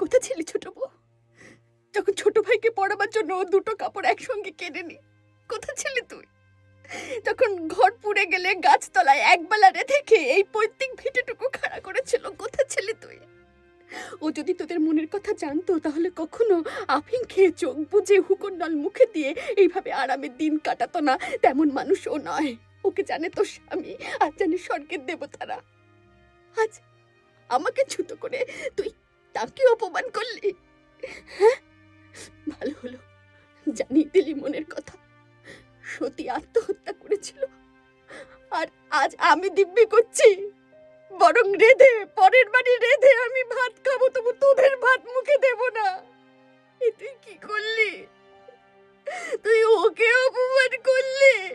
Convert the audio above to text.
কোথা ছিলি ছোট বউ? যখন ছোট ভাইকে পড়াবার জন্য দুটো কাপড় একসঙ্গে কেনে নি, কোথা ছিলি তুই? তখন ঘর পুড়ে গেলে গাছতলায় একবেলা থেকে এই পৈতৃক ভিটেটুকু খাড়া করেছিল, কোথা ছিলি তুই? ও যদি তোদের মনের কথা জানতো, তাহলে কখনো আফিং খেয়ে চোখ বুঝে হুকুর নল মুখে দিয়ে এইভাবে আরামে দিন কাটাতো না, তেমন মানুষ ও নয়। ওকে জানে তো স্বামী, আর জানে স্বর্গের দেবতারা। আজ আমাকে ছুতো করে তুই তাকে অপমান করলি? হ্যাঁ? ভালো হলো। জানি দিলি মনের কথা। সতী আত্মহত্যা করেছিল। আর আজ আমি দিব্যি করছি। বরং রেধে, পরের বাড়ি রেধে আমি ভাত খাব, তবু তোদের ভাত মুখে দেব না। তুই কি করলি? তুই ওকে অপমান করলি?